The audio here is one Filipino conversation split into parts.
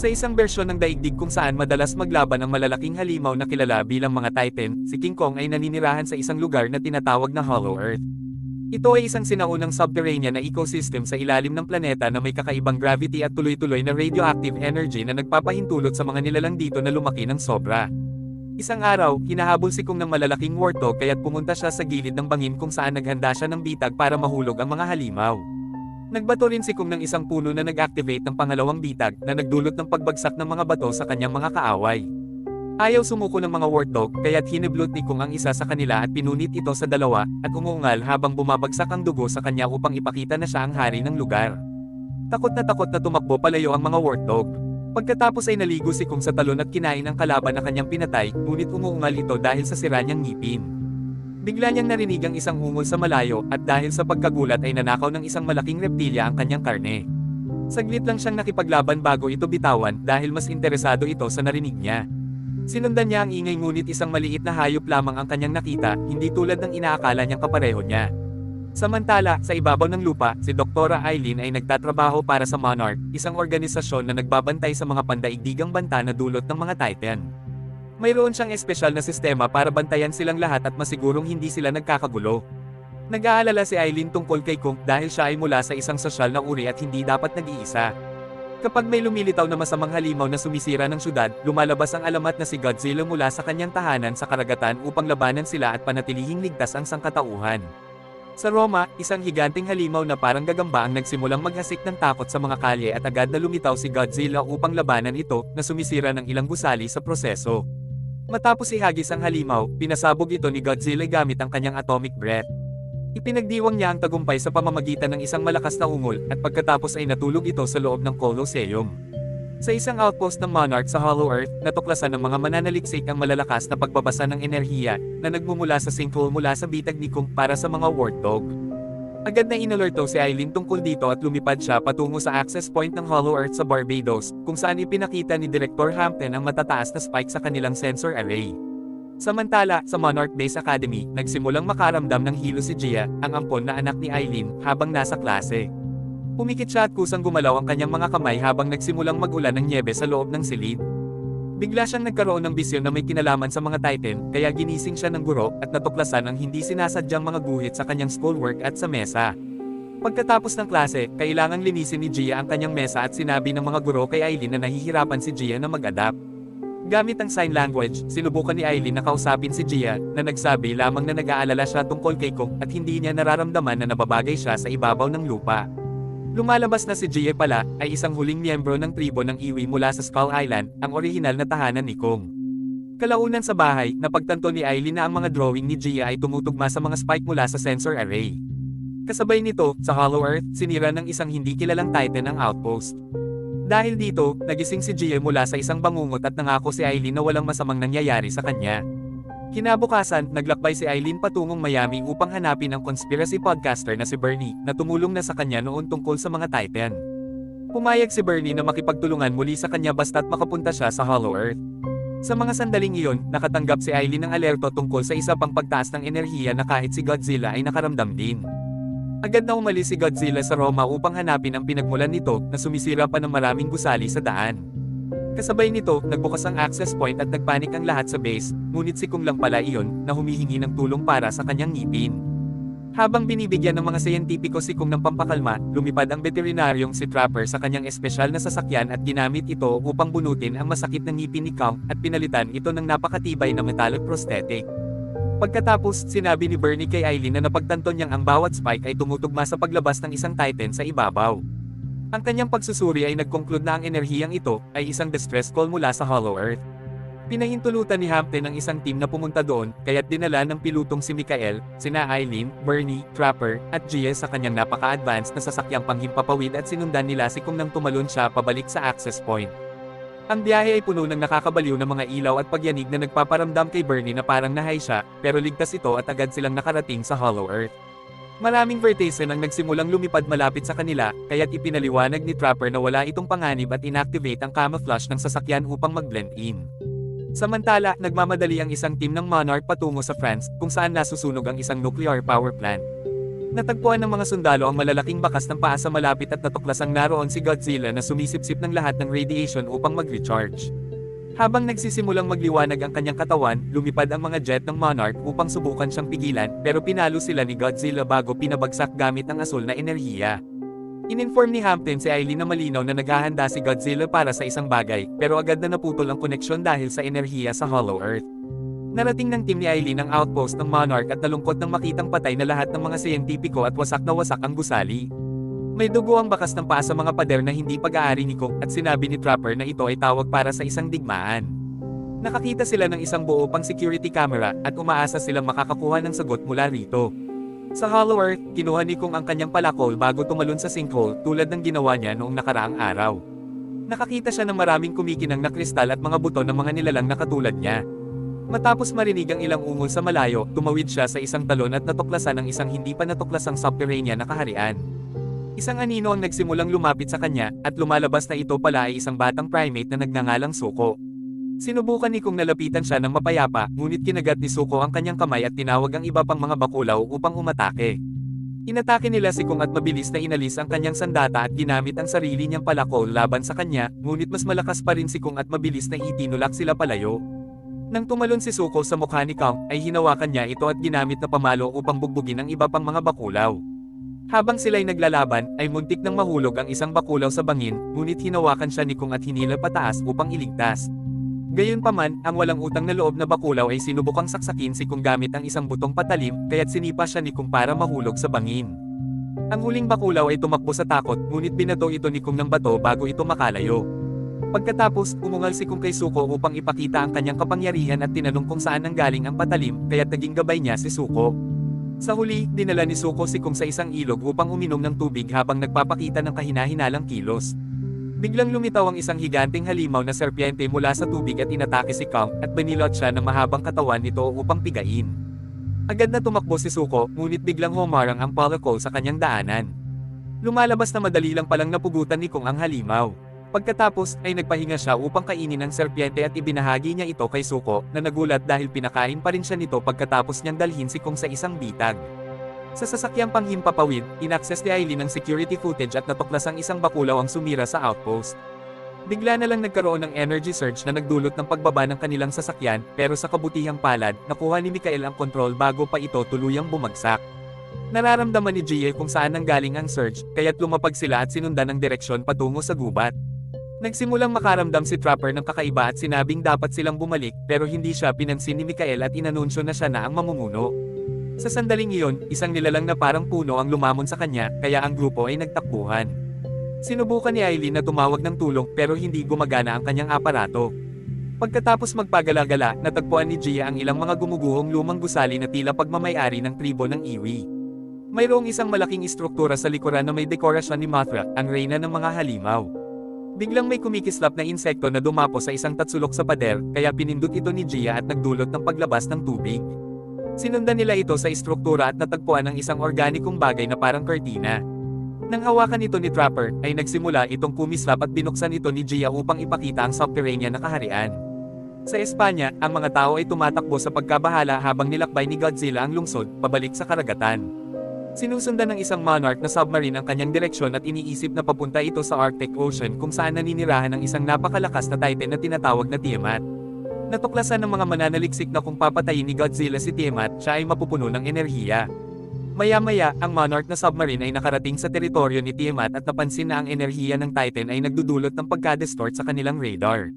Sa isang bersyon ng daigdig kung saan madalas maglaban ang malalaking halimaw na kilala bilang mga Titan, si King Kong ay naninirahan sa isang lugar na tinatawag na Hollow Earth. Ito ay isang sinaunang subterranean na ecosystem sa ilalim ng planeta na may kakaibang gravity at tuloy-tuloy na radioactive energy na nagpapahintulot sa mga nilalang dito na lumaki ng sobra. Isang araw, hinahabol si Kong ng malalaking warthog kaya't pumunta siya sa gilid ng bangin kung saan naghanda siya ng bitag para mahulog ang mga halimaw. Nagbato rin si Kong ng isang puno na nag-activate ng pangalawang bitag na nagdulot ng pagbagsak ng mga bato sa kanyang mga kaaway. Ayaw sumuko ng mga warthog kaya't hiniblot ni Kong ang isa sa kanila at pinunit ito sa dalawa at umungal habang bumabagsak ang dugo sa kanya upang ipakita na siya ang hari ng lugar. Takot na takot na tumakbo palayo ang mga warthog. Pagkatapos ay naligo si Kong sa talon at kinain ang kalaban na kanyang pinatay, ngunit umuungal ito dahil sa sira niyang ngipin. Bigla niyang narinig ang isang hungol sa malayo at dahil sa pagkagulat ay nanakaw ng isang malaking reptilya ang kanyang karne. Saglit lang siyang nakipaglaban bago ito bitawan dahil mas interesado ito sa narinig niya. Sinundan niya ang ingay ngunit isang maliit na hayop lamang ang kanyang nakita, hindi tulad ng inaakala niyang kapareho niya. Samantala, sa ibabaw ng lupa, si Doktora Eileen ay nagtatrabaho para sa Monarch, isang organisasyon na nagbabantay sa mga pandaigdigang banta na dulot ng mga Titan. Mayroon siyang espesyal na sistema para bantayan silang lahat at masigurong hindi sila nagkakagulo. Nag-aalala si Eileen tungkol kay Kung dahil siya ay mula sa isang sosyal na uri at hindi dapat nag-iisa. Kapag may lumilitaw na masamang halimaw na sumisira ng syudad, lumalabas ang alamat na si Godzilla mula sa kanyang tahanan sa karagatan upang labanan sila at panatilihing ligtas ang sangkatauhan. Sa Roma, isang higanting halimaw na parang gagamba ang nagsimulang maghasik ng takot sa mga kalye at agad na lumitaw si Godzilla upang labanan ito na sumisira ng ilang gusali sa proseso. Matapos ihagis ang halimaw, pinasabog ito ni Godzilla gamit ang kanyang atomic breath. Ipinagdiwang niya ang tagumpay sa pamamagitan ng isang malakas na ungol at pagkatapos ay natulog ito sa loob ng Colosseum. Sa isang outpost ng Monarch sa Hollow Earth, natuklasan ng mga mananaliksik ang malalakas na pagbabasa ng enerhiya na nagmumula sa sinkhole mula sa bitag ni Kung para sa mga warthog. Agad na inalerto si Eileen tungkol dito at lumipad siya patungo sa access point ng Hollow Earth sa Barbados, kung saan ipinakita ni Director Hampton ang matataas na spike sa kanilang sensor array. Samantala, sa Monarch Base Academy, nagsimulang makaramdam ng hilo si Gia, ang ampon na anak ni Eileen, habang nasa klase. Pumikit siya at kusang gumalaw ang kanyang mga kamay habang nagsimulang magulan ng nyebe sa loob ng silid. Bigla siyang nagkaroon ng bisyon na may kinalaman sa mga Titan, kaya ginising siya ng guro at natuklasan ang hindi sinasadyang mga guhit sa kanyang schoolwork at sa mesa. Pagkatapos ng klase, kailangang linisin ni Gia ang kanyang mesa at sinabi ng mga guro kay Eileen na nahihirapan si Gia na mag-adapt. Gamit ang sign language, sinubukan ni Eileen na kausapin si Gia, na nagsabi lamang na nag-aalala siya tungkol kay Kong at hindi niya nararamdaman na nababagay siya sa ibabaw ng lupa. Lumalabas na si Gia pala, ay isang huling miyembro ng tribo ng Iwi mula sa Skull Island, ang orihinal na tahanan ni Kong. Kalaunan sa bahay, napagtanto ni Eileen na ang mga drawing ni Gia ay tumutugma sa mga spike mula sa sensor array. Kasabay nito, sa Hollow Earth, sinira ng isang hindi kilalang Titan ang outpost. Dahil dito, nagising si Gia mula sa isang bangungot at nangako si Eileen na walang masamang nangyayari sa kanya. Kinabukasan, naglakbay si Eileen patungong Miami upang hanapin ang conspiracy podcaster na si Bernie, na tumulong na sa kanya noon tungkol sa mga Titan. Pumayag si Bernie na makipagtulungan muli sa kanya basta't makapunta siya sa Hollow Earth. Sa mga sandaling iyon, nakatanggap si Eileen ng alerto tungkol sa isa pang pagtaas ng enerhiya na kahit si Godzilla ay nakaramdam din. Agad na umalis si Godzilla sa Roma upang hanapin ang pinagmulan nito na sumisira pa ng maraming gusali sa daan. Kasabay nito, nagbukas ang access point at nagpanik ang lahat sa base, ngunit si Kung lang pala iyon, na humihingi ng tulong para sa kanyang ngipin. Habang binibigyan ng mga siyentipiko si Kung ng pampakalma, lumipad ang veterinaryong si Trapper sa kanyang espesyal na sasakyan at ginamit ito upang bunutin ang masakit na ngipin ni Kong at pinalitan ito ng napakatibay na metallic prosthetic. Pagkatapos, sinabi ni Bernie kay Eileen na napagtanto niyang ang bawat spike ay tumutugma sa paglabas ng isang titan sa ibabaw. Ang kanyang pagsusuri ay nag-conclude na ang enerhiyang ito ay isang distress call mula sa Hollow Earth. Pinahintulutan ni Hampton ang isang team na pumunta doon, kaya't dinala ng pilutong si Mikael, sina Eileen, Bernie, Trapper, at Gia sa kanyang napaka-advanced na sasakyang panghimpapawid at sinundan nila si Kung nang tumalon siya pabalik sa access point. Ang biyahe ay puno ng nakakabaliw na mga ilaw at pagyanig na nagpaparamdam kay Bernie na parang nahay siya, pero ligtas ito at agad silang nakarating sa Hollow Earth. Maraming vertesen ang nagsimulang lumipad malapit sa kanila, kaya't ipinaliwanag ni Trapper na wala itong panganib at inactivate ang camouflage ng sasakyan upang mag-blend in. Samantala, nagmamadali ang isang team ng Monarch patungo sa France, kung saan nasusunog ang isang nuclear power plant. Natagpuan ng mga sundalo ang malalaking bakas ng paa sa malapit at natuklasang naroon si Godzilla na sumisipsip ng lahat ng radiation upang mag-recharge. Habang nagsisimulang magliwanag ang kanyang katawan, lumipad ang mga jet ng Monarch upang subukan siyang pigilan pero pinalo sila ni Godzilla bago pinabagsak gamit ang asul na enerhiya. Ininform ni Hampton si Eileen na malinaw na naghahanda si Godzilla para sa isang bagay, pero agad na naputol ang koneksyon dahil sa enerhiya sa Hollow Earth. Narating ng team ni Eileen ang outpost ng Monarch at nalungkot nang makitang patay na lahat ng mga siyentipiko at wasak na wasak ang gusali. May dugo ang bakas ng paa sa mga pader na hindi pag-aari ni Cook at sinabi ni Trapper na ito ay tawag para sa isang digmaan. Nakakita sila ng isang buo pang security camera at umaasa silang makakakuha ng sagot mula rito. Sa Hollow Earth, kinuha ni Kung ang kanyang palakol bago tumalon sa sinkhole tulad ng ginawa niya noong nakaraang araw. Nakakita siya ng maraming kumikinang na kristal at mga buto ng mga nilalang na katulad niya. Matapos marinig ang ilang ungol sa malayo, tumawid siya sa isang talon at natuklasan ang isang hindi pa natuklasang subterranean na kaharian. Isang anino ang nagsimulang lumapit sa kanya, at lumalabas na ito pala ay isang batang primate na nagngangalang Suko. Sinubukan ni Kung nalapitan siya ng mapayapa, ngunit kinagat ni Suko ang kanyang kamay at tinawag ang iba pang mga bakulaw upang umatake. Inatake nila si Kung at mabilis na inalis ang kanyang sandata at ginamit ang sarili niyang palakol laban sa kanya, ngunit mas malakas pa rin si Kung at mabilis na itinulak sila palayo. Nang tumalon si Suko sa mukha ni Kang, ay hinawakan niya ito at ginamit na pamalo upang bugbugin ang iba pang mga bakulaw. Habang sila'y naglalaban, ay muntik nang mahulog ang isang bakulaw sa bangin, ngunit hinawakan siya ni Kung at hinila pataas upang iligtas. Gayunpaman, ang walang utang na loob na bakulaw ay sinubukang saksakin si Kung gamit ang isang butong patalim, kaya't sinipa siya ni Kung para mahulog sa bangin. Ang huling bakulaw ay tumakbo sa takot, ngunit binato ito ni Kung ng bato bago ito makalayo. Pagkatapos, umungal si Kung kay Suko upang ipakita ang kanyang kapangyarihan at tinanong kung saan nanggaling ang patalim, kaya't naging gabay niya si Suko. Sa huli, dinala ni Suko si Kung sa isang ilog upang uminom ng tubig habang nagpapakita ng kahina-hinalang kilos. Biglang lumitaw ang isang higanteng halimaw na serpiente mula sa tubig at inatake si Kong at banilot siya ng mahabang katawan nito upang pigain. Agad na tumakbo si Suko, ngunit biglang humarang ang Polacol sa kanyang daanan. Lumalabas na madali lang palang napugutan ni Kong ang halimaw. Pagkatapos, ay nagpahinga siya upang kainin ng serpiente at ibinahagi niya ito kay Suko, na nagulat dahil pinakain pa rin siya nito pagkatapos niyang dalhin si Kong sa isang bitag. Sa sasakyang panghimpapawid, inakses ni Eileen ang security footage at natuklasang isang bakulaw ang sumira sa outpost. Bigla na lang nagkaroon ng energy surge na nagdulot ng pagbaba ng kanilang sasakyan, pero sa kabutihang palad, nakuha ni Mikael ang control bago pa ito tuluyang bumagsak. Nararamdaman ni Gia kung saan nanggaling ang surge, kaya't lumapag sila at sinundan ang direksyon patungo sa gubat. Nagsimulang makaramdam si Trapper ng kakaiba at sinabing dapat silang bumalik pero hindi siya pinansin ni Mikael at inanunsyo na siya na ang mamumuno. Sa sandaling iyon, isang nilalang na parang puno ang lumamon sa kanya kaya ang grupo ay nagtakbuhan. Sinubukan ni Eileen na tumawag ng tulong pero hindi gumagana ang kanyang aparato. Pagkatapos magpagala-gala, natagpuan ni Gia ang ilang mga gumuguhong lumang gusali na tila pagmamayari ng tribo ng Iwi. Mayroong isang malaking istruktura sa likuran na may dekorasyon ni Mothra, ang reyna ng mga halimaw. Biglang may kumikislap na insekto na dumapo sa isang tatsulok sa pader, kaya pinindot ito ni Gia at nagdulot ng paglabas ng tubig. Sinundan nila ito sa istruktura at natagpuan ng isang organikong bagay na parang kurtina. Nang hawakan ito ni Trapper, ay nagsimula itong kumislap at binuksan ito ni Gia upang ipakita ang subterranean na kaharian. Sa Espanya, ang mga tao ay tumatakbo sa pagkabahala habang nilakbay ni Godzilla ang lungsod, pabalik sa karagatan. Sinusundan ng isang monarch na submarine ang kanyang direksyon at iniisip na papunta ito sa Arctic Ocean kung saan naninirahan ng isang napakalakas na titan na tinatawag na Tiamat. Natuklasan ng mga mananaliksik na kung papatayin ni Godzilla si Tiamat, siya ay mapupuno ng enerhiya. Maya-maya, ang monarch na submarine ay nakarating sa teritoryo ni Tiamat at napansin na ang enerhiya ng Titan ay nagdudulot ng pagka-distort sa kanilang radar.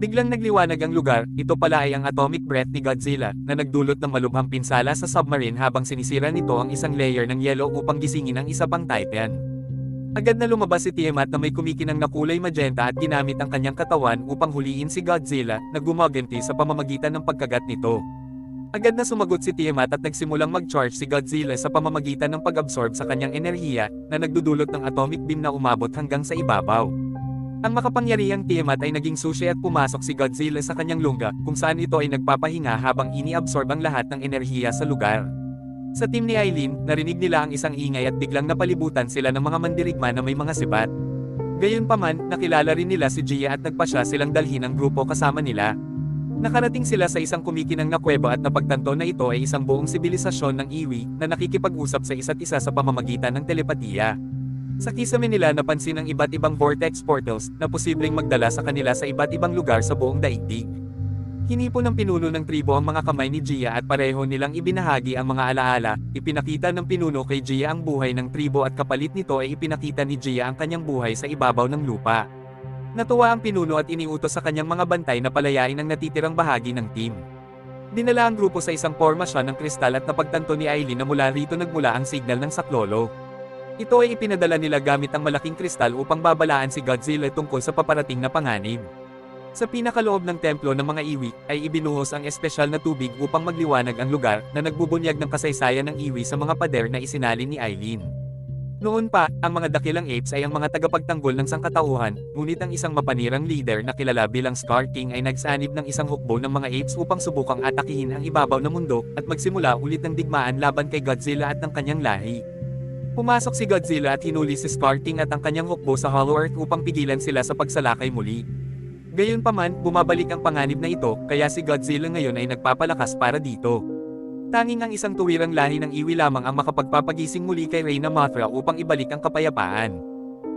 Biglang nagliwanag ang lugar, ito pala ay ang atomic breath ni Godzilla, na nagdulot ng malubhang pinsala sa submarine habang sinisira nito ang isang layer ng yelo upang gisingin ang isa pang Titan. Agad na lumabas si Tiamat na may kumikinang na kulay magenta at ginamit ang kanyang katawan upang huliin si Godzilla, na gumaganti sa pamamagitan ng pagkagat nito. Agad na sumagot si Tiamat at nagsimulang mag-charge si Godzilla sa pamamagitan ng pag-absorb sa kanyang enerhiya, na nagdudulot ng atomic beam na umabot hanggang sa ibabaw. Ang makapangyarihang Tiamat ay naging sushi at pumasok si Godzilla sa kanyang lungga, kung saan ito ay nagpapahinga habang iniabsorb ang lahat ng enerhiya sa lugar. Sa team ni Eileen, narinig nila ang isang ingay at biglang napalibutan sila ng mga mandirigma na may mga sibat. Gayunpaman, nakilala rin nila si Gia at nagpasya silang dalhin ang grupo kasama nila. Nakarating sila sa isang kumikinang na kuweba at napagtanto na ito ay isang buong sibilisasyon ng iwi na nakikipag-usap sa isa't isa sa pamamagitan ng telepatiya. Sa kisame nila napansin ang iba't ibang vortex portals na posibleng magdala sa kanila sa iba't ibang lugar sa buong daigdig. Hinipo ng pinuno ng tribo ang mga kamay ni Gia at pareho nilang ibinahagi ang mga alaala, ipinakita ng pinuno kay Gia ang buhay ng tribo at kapalit nito ay ipinakita ni Gia ang kanyang buhay sa ibabaw ng lupa. Natuwa ang pinuno at iniutos sa kanyang mga bantay na palayain ang natitirang bahagi ng team. Dinala ang grupo sa isang formasyon ng kristal at napagtanto ni Aileen na mula rito nagmula ang signal ng saklolo. Ito ay ipinadala nila gamit ang malaking kristal upang babalaan si Godzilla tungkol sa paparating na panganib. Sa pinakaloob ng templo ng mga iwi, ay ibinuhos ang espesyal na tubig upang magliwanag ang lugar na nagbubunyag ng kasaysayan ng iwi sa mga pader na isinalin ni Eileen. Noon pa, ang mga dakilang apes ay ang mga tagapagtanggol ng sangkatauhan, ngunit ang isang mapanirang leader na kilala bilang Scar King ay nagsanib ng isang hukbo ng mga apes upang subukang atakihin ang ibabaw ng mundo at magsimula ulit ng digmaan laban kay Godzilla at ng kanyang lahi. Pumasok si Godzilla at hinuli si Scar King at ang kanyang hukbo sa Hollow Earth upang pigilan sila sa pagsalakay muli. Gayunpaman, bumabalik ang panganib na ito, kaya si Godzilla ngayon ay nagpapalakas para dito. Tanging ang isang tuwirang lahi ng iwi lamang ang makapagpapagising muli kay Reyna Mothra upang ibalik ang kapayapaan.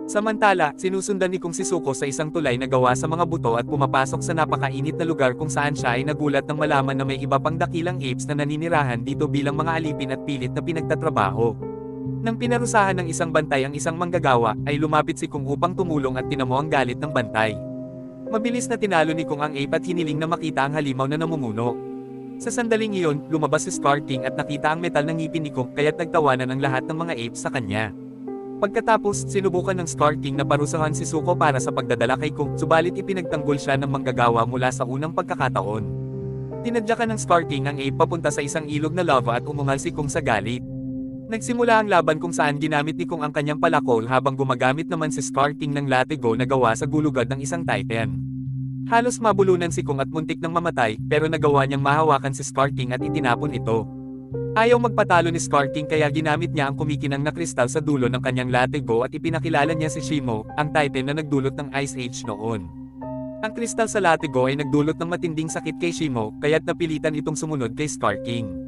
Samantala, sinusundan ni Kung Sisuko sa isang tulay na gawa sa mga buto at pumapasok sa napakainit na lugar kung saan siya ay nagulat ng malaman na may iba pang dakilang apes na naninirahan dito bilang mga alipin at pilit na pinagtatrabaho. Nang pinarusahan ng isang bantay ang isang manggagawa, ay lumapit si Kung upang tumulong at tinamo ang galit ng bantay. Mabilis na tinalo ni Kung ang ape at hiniling na makita ang halimaw na namumuno. Sa sandaling iyon, lumabas si Scar King at nakita ang metal ng ngipin ni Kong kaya't nagtawanan ang lahat ng mga apes sa kanya. Pagkatapos, sinubukan ng Scar King na parusahan si Suko para sa pagdadala kay Kong, subalit ipinagtanggol siya ng manggagawa mula sa unang pagkakataon. Tinadyakan ng Scar King ang ape papunta sa isang ilog na lava at umungal si Kong sa galit. Nagsimula ang laban kung saan ginamit ni Kong ang kanyang palakol habang gumagamit naman si Scar King ng latigo na gawa sa gulugad ng isang titan. Halos mabulunan si Kung at muntik nang mamatay, pero nagawa niyang mahawakan si Scar King at itinapon ito. Ayaw magpatalo ni Scar King kaya ginamit niya ang kumikinang na kristal sa dulo ng kanyang latigo at ipinakilala niya si Shimo, ang titan na nagdulot ng Ice Age noon. Ang kristal sa latigo ay nagdulot ng matinding sakit kay Shimo, kaya't napilitan itong sumunod kay Scar King.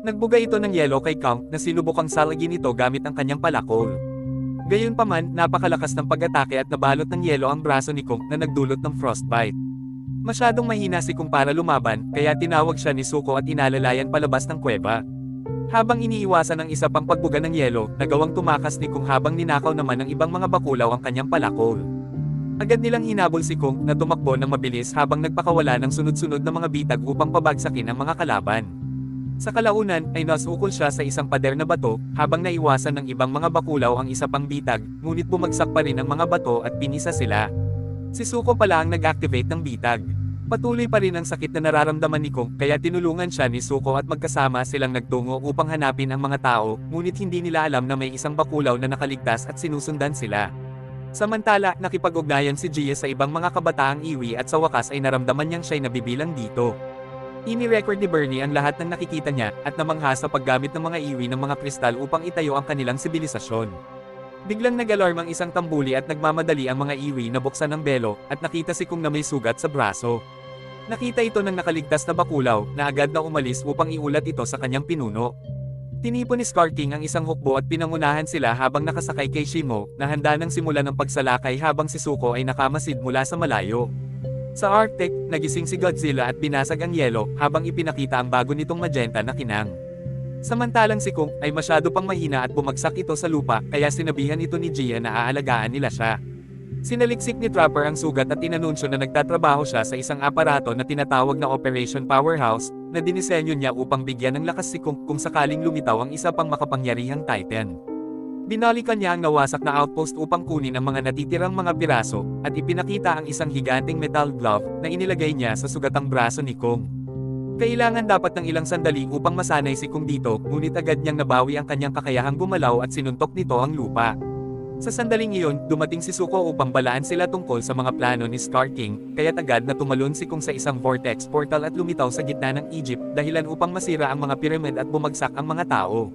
Nagbuga ito ng yelo kay Kang na sinubukang salagin ito gamit ang kanyang palakol. Gayunpaman, napakalakas ng pag-atake at nabalot ng yelo ang braso ni Kong na nagdulot ng frostbite. Masyadong mahina si Kong para lumaban, kaya tinawag siya ni Suko at inalalayan palabas ng kuweba. Habang iniiwasan ng isa pang pagbuga ng yelo, nagawang tumakas ni Kong habang ninakaw naman ng ibang mga bakulaw ang kanyang palakol. Agad nilang hinabol si Kong na tumakbo ng mabilis habang nagpakawala ng sunod-sunod na mga bitag upang pabagsakin ang mga kalaban. Sa kalaunan ay nasukol siya sa isang pader na bato, habang naiwasan ng ibang mga bakulaw ang isa pang bitag, ngunit bumagsak pa rin ang mga bato at pinisa sila. Si Suko pala ang nag-activate ng bitag. Patuloy pa rin ang sakit na nararamdaman ni Kong, kaya tinulungan siya ni Suko at magkasama silang nagtungo upang hanapin ang mga tao, ngunit hindi nila alam na may isang bakulaw na nakaligtas at sinusundan sila. Samantala, nakipag-ugnayan si Gia sa ibang mga kabataang iwi at sa wakas ay naramdaman niyang siya'y nabibilang dito. Ini-record ni Bernie ang lahat ng nakikita niya at namangha sa paggamit ng mga iwi ng mga kristal upang itayo ang kanilang sibilisasyon. Biglang nag-alarm ang isang tambuli at nagmamadali ang mga iwi na buksan ng belo at nakita si Kung na may sugat sa braso. Nakita ito ng nakaligtas na bakulaw na agad na umalis upang iulat ito sa kanyang pinuno. Tinipon ni Scar King ang isang hukbo at pinangunahan sila habang nakasakay kay Shimo na handa ng simula ng pagsalakay habang si Suko ay nakamasid mula sa malayo. Sa Arctic, nagising si Godzilla at binasag ang yelo habang ipinakita ang bago nitong magenta na kinang. Samantalang si Kung ay masyado pang mahina at bumagsak ito sa lupa kaya sinabihan ito ni Gia na aalagaan nila siya. Sinaliksik ni Trapper ang sugat at inanunsyo na nagtatrabaho siya sa isang aparato na tinatawag na Operation Powerhouse na dinisenyo niya upang bigyan ng lakas si Kung kung sakaling lumitaw ang isa pang makapangyarihang Titan. Binalikan niya ang nawasak na outpost upang kunin ang mga natitirang mga piraso, at ipinakita ang isang higanting metal glove na inilagay niya sa sugatang braso ni Kong. Kailangan dapat ng ilang sandali upang masanay si Kong dito, ngunit agad niyang nabawi ang kanyang kakayahang gumalaw at sinuntok nito ang lupa. Sa sandaling iyon, dumating si Suko upang balaan sila tungkol sa mga plano ni Scar King, kaya't agad na tumalon si Kong sa isang vortex portal at lumitaw sa gitna ng Egypt dahilan upang masira ang mga pyramid at bumagsak ang mga tao.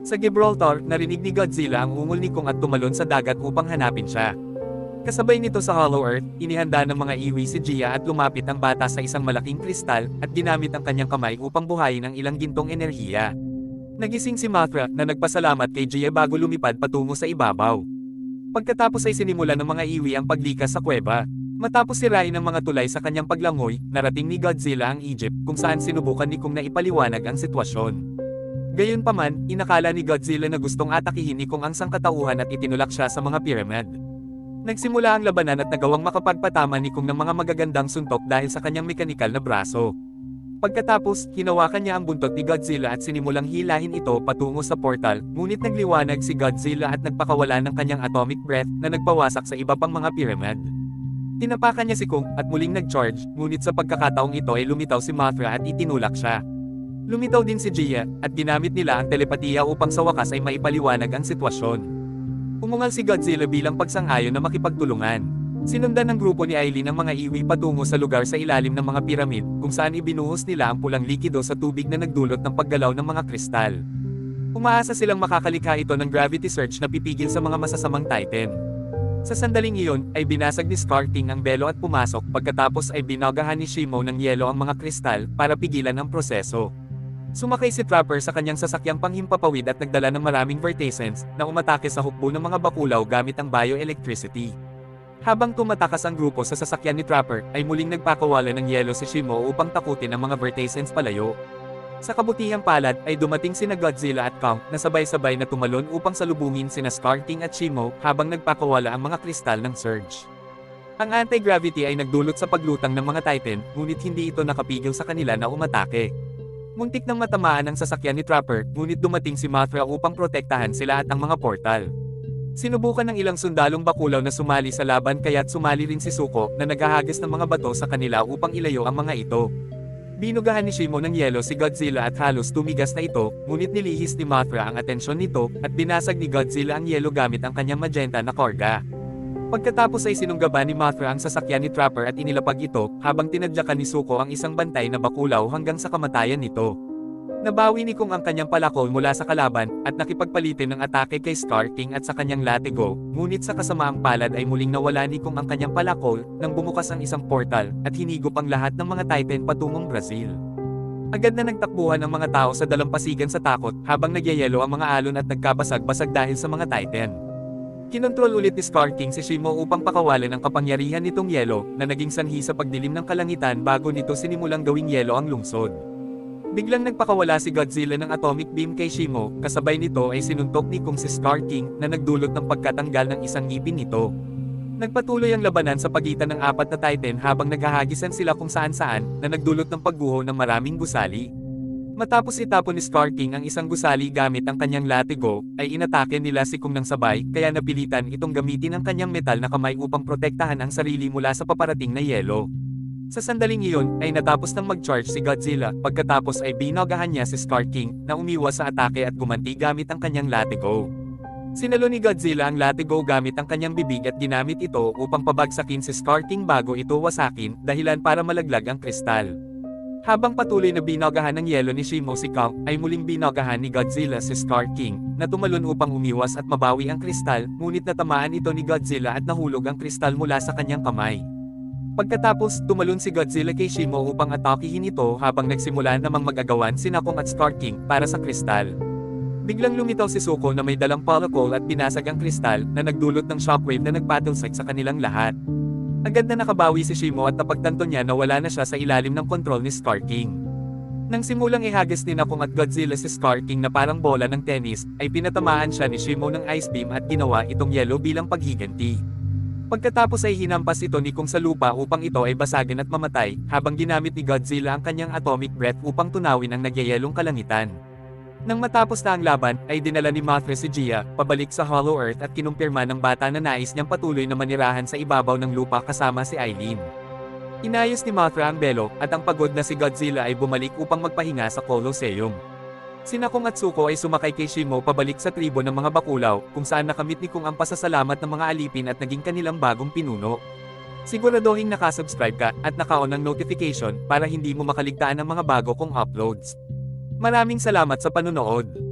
Sa Gibraltar, narinig ni Godzilla ang ungol ni Kong at tumalon sa dagat upang hanapin siya. Kasabay nito sa Hollow Earth, inihanda ng mga iwi si Gia at lumapit ang bata sa isang malaking kristal at ginamit ang kanyang kamay upang buhayin ang ilang gintong enerhiya. Nagising si Mothra na nagpasalamat kay Gia bago lumipad patungo sa ibabaw. Pagkatapos ay sinimula ng mga iwi ang paglikas sa kuweba. Matapos sirain ng mga tulay sa kanyang paglangoy, narating ni Godzilla ang Egypt kung saan sinubukan ni Kong na ipaliwanag ang sitwasyon. Gayunpaman, inakala ni Godzilla na gustong atakihin ni Kong ang sangkatauhan at itinulak siya sa mga pyramid. Nagsimula ang labanan at nagawang makapagpatama ni Kong ng mga magagandang suntok dahil sa kanyang mekanikal na braso. Pagkatapos, hinawakan niya ang buntot ni Godzilla at sinimulang hilahin ito patungo sa portal, ngunit nagliwanag si Godzilla at nagpakawala ng kanyang atomic breath na nagpawasak sa iba pang mga pyramid. Tinapakan niya si Kong at muling nag-charge, ngunit sa pagkakataong ito ay lumitaw si Mothra at itinulak siya. Lumitaw din si Gia, at ginamit nila ang telepatiya upang sa wakas ay maipaliwanag ang sitwasyon. Umungal si Godzilla bilang pagsang-ayon na makipagtulungan. Sinundan ng grupo ni Aileen ang mga iwi patungo sa lugar sa ilalim ng mga piramid, kung saan ibinuhos nila ang pulang likido sa tubig na nagdulot ng paggalaw ng mga kristal. Umaasa silang makakalikha ito ng gravity surge na pipigil sa mga masasamang Titan. Sa sandaling iyon, ay binasag ni Scar King ang belo at pumasok pagkatapos ay binagahan ni Shimo ng yelo ang mga kristal para pigilan ang proseso. Sumakay si Trapper sa kanyang sasakyang panghimpapawid at nagdala ng maraming vertesens na umatake sa hukbo ng mga bakulaw gamit ang bioelectricity. Habang tumatakas ang grupo sa sasakyan ni Trapper, ay muling nagpakawala ng yelo si Shimo upang takutin ang mga vertesens palayo. Sa kabutihang palad ay dumating sina Godzilla at Kong na sabay-sabay na tumalon upang salubungin sina Scar King at Shimo habang nagpakawala ang mga kristal ng Surge. Ang anti-gravity ay nagdulot sa paglutang ng mga Titan, ngunit hindi ito nakapigil sa kanila na umatake. Muntik nang matamaan ang sasakyan ni Trapper, ngunit dumating si Mothra upang protektahan sila at ang mga portal. Sinubukan ng ilang sundalong bakulaw na sumali sa laban kaya't sumali rin si Suko na naghahagis ng mga bato sa kanila upang ilayo ang mga ito. Binugahan ni Shimo ng yelo si Godzilla at halos tumigas na ito, ngunit nilihis ni Mothra ang atensyon nito, at binasag ni Godzilla ang yelo gamit ang kanyang magenta na korga. Pagkatapos ay sinunggaban ni Mothra ang sasakyan ni Trapper at inilapag ito, habang tinadyakan ni Suko ang isang bantay na bakulaw hanggang sa kamatayan nito. Nabawi ni Kong ang kanyang palakol mula sa kalaban, at nakipagpalitin ng atake kay Scar King at sa kanyang latigo, ngunit sa kasamaang palad ay muling nawala ni Kong ang kanyang palakol, nang bumukas ang isang portal, at hinigop ang lahat ng mga Titan patungong Brazil. Agad na nagtakbuhan ang mga tao sa dalampasigan sa takot, habang nagyayelo ang mga alon at nagkabasag-basag dahil sa mga Titan. Kinontrol ulit ni Scar King si Shimo upang pakawalan ang kapangyarihan nitong yelo, na naging sanhi sa pagdilim ng kalangitan bago nito sinimulang gawing yelo ang lungsod. Biglang nagpakawala si Godzilla ng atomic beam kay Shimo, kasabay nito ay sinuntok ni Kong si Scar King na nagdulot ng pagkatanggal ng isang ngipin nito. Nagpatuloy ang labanan sa pagitan ng apat na Titan habang naghahagisan sila kung saan-saan na nagdulot ng pagguho ng maraming gusali. Matapos itapon ni Scar King ang isang gusali gamit ang kanyang latigo, ay inatake nila si Kong ng sabay kaya napilitan itong gamitin ang kanyang metal na kamay upang protektahan ang sarili mula sa paparating na yelo. Sa sandaling iyon, ay natapos ng mag-charge si Godzilla, pagkatapos ay binagahan niya si Scar King, na umiwas sa atake at gumanti gamit ang kanyang latigo. Sinalo ni Godzilla ang latigo gamit ang kanyang bibig at ginamit ito upang pabagsakin si Scar King bago ito wasakin, dahilan para malaglag ang kristal. Habang patuloy na binagahan ng yelo ni Shimo si Kong, ay muling binagahan ni Godzilla si Scar King, na tumalon upang umiwas at mabawi ang kristal, ngunit natamaan ito ni Godzilla at nahulog ang kristal mula sa kanyang kamay. Pagkatapos, tumalon si Godzilla kay Shimo upang atakihin ito habang nagsimula namang mag-agawan si Nakong at Scar King para sa kristal. Biglang lumitaw si Suko na may dalang polacol at binasag ang kristal na nagdulot ng shockwave na nag-battlesight sa kanilang lahat. Agad na nakabawi si Shimo at napagtanto niya na wala na siya sa ilalim ng kontrol ni Scar King. Nang simulang ihagis ni Nakong at Godzilla si Scar King na parang bola ng tennis, ay pinatamaan siya ni Shimo ng ice beam at ginawa itong yellow bilang paghiganti. Pagkatapos ay hinampas ito ni Kong sa lupa upang ito ay basagin at mamatay, habang ginamit ni Godzilla ang kanyang atomic breath upang tunawin ang nagyayelong kalangitan. Nang matapos na ang laban, ay dinala ni Mothra si Gia, pabalik sa Hollow Earth at kinumpirma ng bata na nais niyang patuloy na manirahan sa ibabaw ng lupa kasama si Eileen. Inayos ni Mothra ang belo, at ang pagod na si Godzilla ay bumalik upang magpahinga sa Colosseum. Sina Kong at Suko ay sumakay kay Shimo pabalik sa tribo ng mga bakulaw, kung saan nakamit ni Kong ang pasasalamat ng mga alipin at naging kanilang bagong pinuno. Siguraduhin nakasubscribe ka at naka-on ang notification para hindi mo makaligtaan ang mga bago kong uploads. Maraming salamat sa panunood.